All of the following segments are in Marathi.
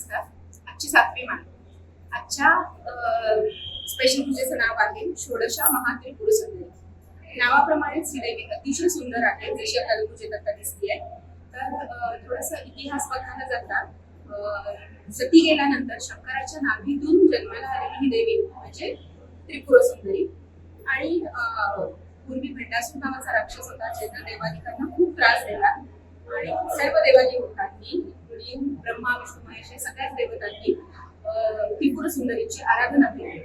असतात. आजची सातवी मान आजच्या स्पेशल पूजेचं नाव आहे षोडशा महात्रिपुर सुंदरी नावाप्रमाणेच ही देवी अतिशय सुंदर आहे जशी आपल्याला पूजेत आता दिसली आहे. तर थोडस इतिहास बघायला जाता सती गेल्यानंतर शंकराच्या नाभीतून जन्माला आलेली ही देवी म्हणजे त्रिपुर सुंदरी आणि अं, पूर्वी भंडासूर नावाचा राक्षस होता ज्याचा देवादिकांना खूप त्रास दिला आणि सर्व देवादी होतांनी मुली ब्रह्मा विष्णू महेश हे सगळ्याच देवतांनी त्रिपुर सुंदरीची आराधना केली.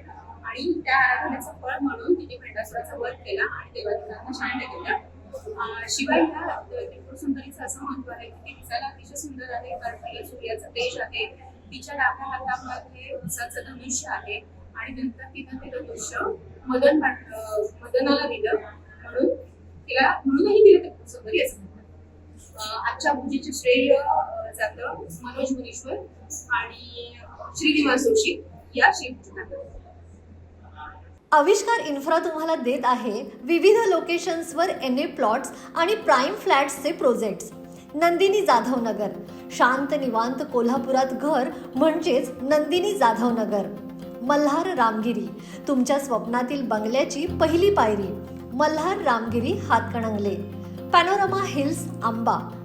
आणि त्या आराधनेचं फळ म्हणून तिने भेंडासुराचा वध केला आणि देवांना शांत केलं शिवाय त्रिपुर सुंदरीचं असं महत्त्व आहे की ती दिसायला अतिशय सुंदर आहे कारण तिला सूर्याचं तेज आहे तिच्या डाव्या हातामध्ये उसाचं धनुष्य आहे आणि नंतर तिनं ते धनुष्य मदन मदनाला दिलं. म्हणून तिला म्हणूनही तिला ते सुंदरी असं म्हणतात. आजच्या पूजेचे श्रेय जातं मनोज मुनीश्वर आणि श्रीनिवास जोशी या श्रीपूजनाकडे आविष्कार इन्फ्रा तुम्हाला देत आहे विविध लोकेशन्सवर एन ए प्लॉट्स आणि प्राईम फ्लॅट्सचे प्रोजेक्ट्स नंदिनी जाधव नगर. शांत निवांत कोल्हापुरात घर म्हणजेच नंदिनी जाधव नगर. मल्हार रामगिरी. तुमच्या स्वप्नातील बंगल्याची पहिली पायरी. Malhar Ramgiri Hatkanangale. Panorama hills Amba.